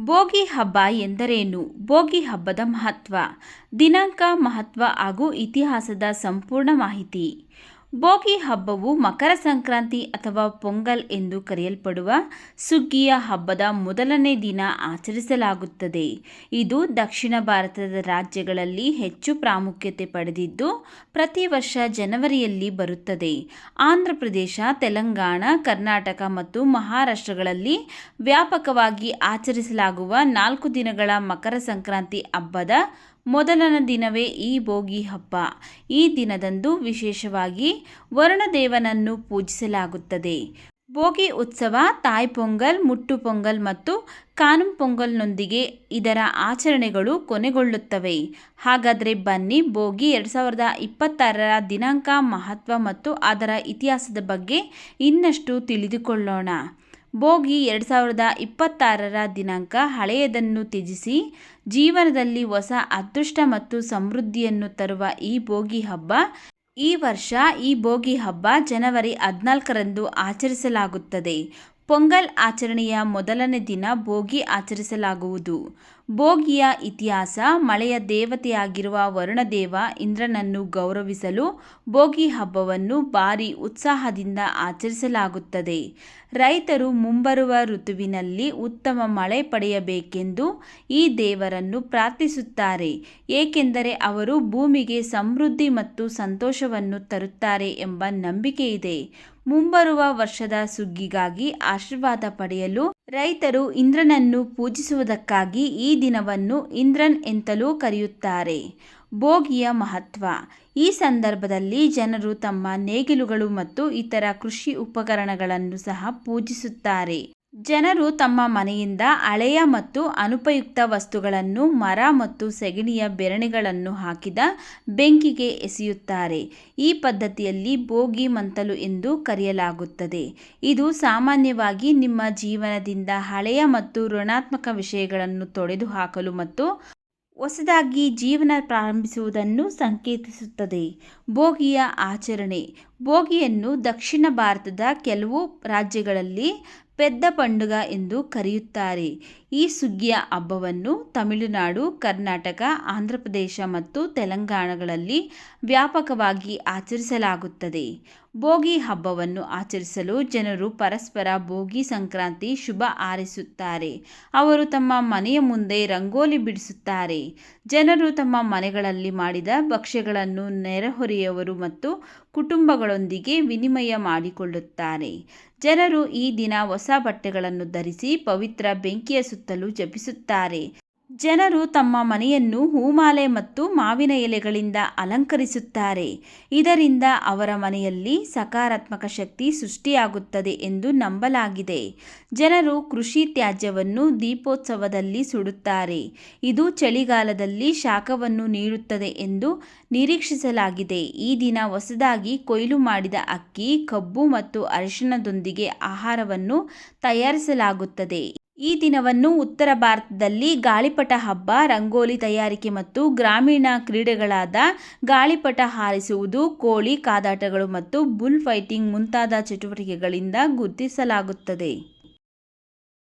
ಭೋಗಿ ಹಬ್ಬ ಎಂದರೇನು? ಭೋಗಿ ಹಬ್ಬದ ಮಹತ್ವ ದಿನಾಂಕ ಮಹತ್ವ ಹಾಗೂ ಇತಿಹಾಸದ ಸಂಪೂರ್ಣ ಮಾಹಿತಿ. ಭೋಗಿ ಹಬ್ಬವು ಮಕರ ಸಂಕ್ರಾಂತಿ ಅಥವಾ ಪೊಂಗಲ್ ಎಂದು ಕರೆಯಲ್ಪಡುವ ಸುಗ್ಗಿಯ ಹಬ್ಬದ ಮೊದಲನೇ ದಿನ ಆಚರಿಸಲಾಗುತ್ತದೆ. ಇದು ದಕ್ಷಿಣ ಭಾರತದ ರಾಜ್ಯಗಳಲ್ಲಿ ಹೆಚ್ಚು ಪ್ರಾಮುಖ್ಯತೆ ಪಡೆದಿದ್ದು, ಪ್ರತಿ ವರ್ಷ ಜನವರಿಯಲ್ಲಿ ಬರುತ್ತದೆ. ಆಂಧ್ರ ಪ್ರದೇಶ, ತೆಲಂಗಾಣ, ಕರ್ನಾಟಕ ಮತ್ತು ಮಹಾರಾಷ್ಟ್ರಗಳಲ್ಲಿ ವ್ಯಾಪಕವಾಗಿ ಆಚರಿಸಲಾಗುವ ನಾಲ್ಕು ದಿನಗಳ ಮಕರ ಸಂಕ್ರಾಂತಿ ಹಬ್ಬದ ಮೊದಲನ ದಿನವೇ ಈ ಭೋಗಿ ಹಬ್ಬ. ಈ ದಿನದಂದು ವಿಶೇಷವಾಗಿ ವರುಣದೇವನನ್ನು ಪೂಜಿಸಲಾಗುತ್ತದೆ. ಭೋಗಿ ಉತ್ಸವ ತಾಯ್ ಪೊಂಗಲ್, ಮುಟ್ಟು ಪೊಂಗಲ್ ಮತ್ತು ಕಾನುಂ ಪೊಂಗಲ್ನೊಂದಿಗೆ ಇದರ ಆಚರಣೆಗಳು ಕೊನೆಗೊಳ್ಳುತ್ತವೆ. ಹಾಗಾದರೆ ಬನ್ನಿ ಭೋಗಿ ಎರಡು ಸಾವಿರದ ಇಪ್ಪತ್ತಾರರ ದಿನಾಂಕ ಮಹತ್ವ ಮತ್ತು ಅದರ ಇತಿಹಾಸದ ಬಗ್ಗೆ ಇನ್ನಷ್ಟು ತಿಳಿದುಕೊಳ್ಳೋಣ. ಭೋಗಿ ಎರಡು ಸಾವಿರದ ಇಪ್ಪತ್ತಾರರ ದಿನಾಂಕ ಹಳೆಯದನ್ನು ತ್ಯಜಿಸಿ, ಜೀವನದಲ್ಲಿ ಹೊಸ ಅದೃಷ್ಟ ಮತ್ತು ಸಮೃದ್ಧಿಯನ್ನು ತರುವ ಈ ಭೋಗಿ ಹಬ್ಬ, ಈ ವರ್ಷ ಈ ಭೋಗಿ ಹಬ್ಬ ಜನವರಿ ಹದಿನಾಲ್ಕರಂದು ಆಚರಿಸಲಾಗುತ್ತದೆ. ಪೊಂಗಲ್ ಆಚರಣೆಯ ಮೊದಲನೇ ದಿನ ಭೋಗಿ ಆಚರಿಸಲಾಗುವುದು. ಭೋಗಿಯ ಇತಿಹಾಸ, ಮಳೆಯ ದೇವತೆಯಾಗಿರುವ ವರುಣದೇವ ಇಂದ್ರನನ್ನು ಗೌರವಿಸಲು ಭೋಗಿ ಹಬ್ಬವನ್ನು ಭಾರಿ ಉತ್ಸಾಹದಿಂದ ಆಚರಿಸಲಾಗುತ್ತದೆ. ರೈತರು ಮುಂಬರುವ ಋತುವಿನಲ್ಲಿ ಉತ್ತಮ ಮಳೆ ಪಡೆಯಬೇಕೆಂದು ಈ ದೇವರನ್ನು ಪ್ರಾರ್ಥಿಸುತ್ತಾರೆ. ಏಕೆಂದರೆ ಅವರು ಭೂಮಿಗೆ ಸಮೃದ್ಧಿ ಮತ್ತು ಸಂತೋಷವನ್ನು ತರುತ್ತಾರೆ ಎಂಬ ನಂಬಿಕೆ ಇದೆ ಮುಂಬರುವ ವರ್ಷದ ಸುಗ್ಗಿಗಾಗಿ ಆಶೀರ್ವಾದ ಪಡೆಯಲು ರೈತರು ಇಂದ್ರನನ್ನು ಪೂಜಿಸುವುದಕ್ಕಾಗಿ ಈ ದಿನವನ್ನು ಇಂದ್ರನ್ ಎಂತಲೂ ಕರೆಯುತ್ತಾರೆ. ಭೋಗಿಯ ಮಹತ್ವ. ಈ ಸಂದರ್ಭದಲ್ಲಿ ಜನರು ತಮ್ಮ ನೇಗಿಲುಗಳು ಮತ್ತು ಇತರ ಕೃಷಿ ಉಪಕರಣಗಳನ್ನು ಸಹ ಪೂಜಿಸುತ್ತಾರೆ. ಜನರು ತಮ್ಮ ಮನೆಯಿಂದ ಹಳೆಯ ಮತ್ತು ಅನುಪಯುಕ್ತ ವಸ್ತುಗಳನ್ನು, ಮರ ಮತ್ತು ಸೆಗಣಿಯ ಬೆರಣಿಗಳನ್ನು ಹಾಕಿದ ಬೆಂಕಿಗೆ ಎಸೆಯುತ್ತಾರೆ. ಈ ಪದ್ಧತಿಯಲ್ಲಿ ಬೋಗಿ ಮಂತಲು ಎಂದು ಕರೆಯಲಾಗುತ್ತದೆ. ಇದು ಸಾಮಾನ್ಯವಾಗಿ ನಿಮ್ಮ ಜೀವನದಿಂದ ಹಳೆಯ ಮತ್ತು ಋಣಾತ್ಮಕ ವಿಷಯಗಳನ್ನು ತೊಡೆದುಹಾಕಲು ಮತ್ತು ಹೊಸದಾಗಿ ಜೀವನ ಪ್ರಾರಂಭಿಸುವುದನ್ನು ಸಂಕೇತಿಸುತ್ತದೆ. ಭೋಗಿಯ ಆಚರಣೆ. ಭೋಗಿಯನ್ನು ದಕ್ಷಿಣ ಭಾರತದ ಕೆಲವು ರಾಜ್ಯಗಳಲ್ಲಿ ಪೆದ್ದ ಪಂಡುಗ ಎಂದು ಕರೆಯುತ್ತಾರೆ. ಈ ಸುಗ್ಗಿಯ ಹಬ್ಬವನ್ನು ತಮಿಳುನಾಡು, ಕರ್ನಾಟಕ ಆಂಧ್ರಪ್ರದೇಶ ಮತ್ತು ತೆಲಂಗಾಣಗಳಲ್ಲಿ ವ್ಯಾಪಕವಾಗಿ ಆಚರಿಸಲಾಗುತ್ತದೆ. ಭೋಗಿ ಹಬ್ಬವನ್ನು ಆಚರಿಸಲು ಜನರು ಪರಸ್ಪರ ಭೋಗಿ ಸಂಕ್ರಾಂತಿ ಶುಭ ಹಾರೈಸುತ್ತಾರೆ. ಅವರು ತಮ್ಮ ಮನೆಯ ಮುಂದೆ ರಂಗೋಲಿ ಬಿಡಿಸುತ್ತಾರೆ. ಜನರು ತಮ್ಮ ಮನೆಗಳಲ್ಲಿ ಮಾಡಿದ ಭಕ್ಷ್ಯಗಳನ್ನು ನೆರೆಹೊರೆಯವರು ಮತ್ತು ಕುಟುಂಬಗಳೊಂದಿಗೆ ವಿನಿಮಯ ಮಾಡಿಕೊಳ್ಳುತ್ತಾರೆ. ಜನರು ಈ ದಿನ ಹೊಸ ಬಟ್ಟೆಗಳನ್ನು ಧರಿಸಿ ಪವಿತ್ರ ಬೆಂಕಿಯ ಸುತ್ತಲೂ ಜಪಿಸುತ್ತಾರೆ. ಜನರು ತಮ್ಮ ಮನೆಯನ್ನು ಹೂಮಾಲೆ ಮತ್ತು ಮಾವಿನ ಎಲೆಗಳಿಂದ ಅಲಂಕರಿಸುತ್ತಾರೆ. ಇದರಿಂದ ಅವರ ಮನೆಯಲ್ಲಿ ಸಕಾರಾತ್ಮಕ ಶಕ್ತಿ ಸೃಷ್ಟಿಯಾಗುತ್ತದೆ ಎಂದು ನಂಬಲಾಗಿದೆ. ಜನರು ಕೃಷಿ ತ್ಯಾಜ್ಯವನ್ನು ದೀಪೋತ್ಸವದಲ್ಲಿ ಸುಡುತ್ತಾರೆ. ಇದು ಚಳಿಗಾಲದಲ್ಲಿ ಶಾಖವನ್ನು ನೀಡುತ್ತದೆ ಎಂದು ನಿರೀಕ್ಷಿಸಲಾಗಿದೆ. ಈ ದಿನ ಹೊಸದಾಗಿ ಕೊಯ್ಲು ಮಾಡಿದ ಅಕ್ಕಿ, ಕಬ್ಬು ಮತ್ತು ಅರಿಶಿಣದೊಂದಿಗೆ ಆಹಾರವನ್ನು ತಯಾರಿಸಲಾಗುತ್ತದೆ. ಈ ದಿನವನ್ನು ಉತ್ತರ ಭಾರತದಲ್ಲಿ ಗಾಳಿಪಟ ಹಬ್ಬ, ರಂಗೋಲಿ ತಯಾರಿಕೆ ಮತ್ತು ಗ್ರಾಮೀಣ ಕ್ರೀಡೆಗಳಾದ ಗಾಳಿಪಟ ಹಾರಿಸುವುದು, ಕೋಳಿ ಕಾದಾಟಗಳು ಮತ್ತು ಬುಲ್ ಫೈಟಿಂಗ್ ಮುಂತಾದ ಚಟುವಟಿಕೆಗಳಿಂದ ಗುರುತಿಸಲಾಗುತ್ತದೆ.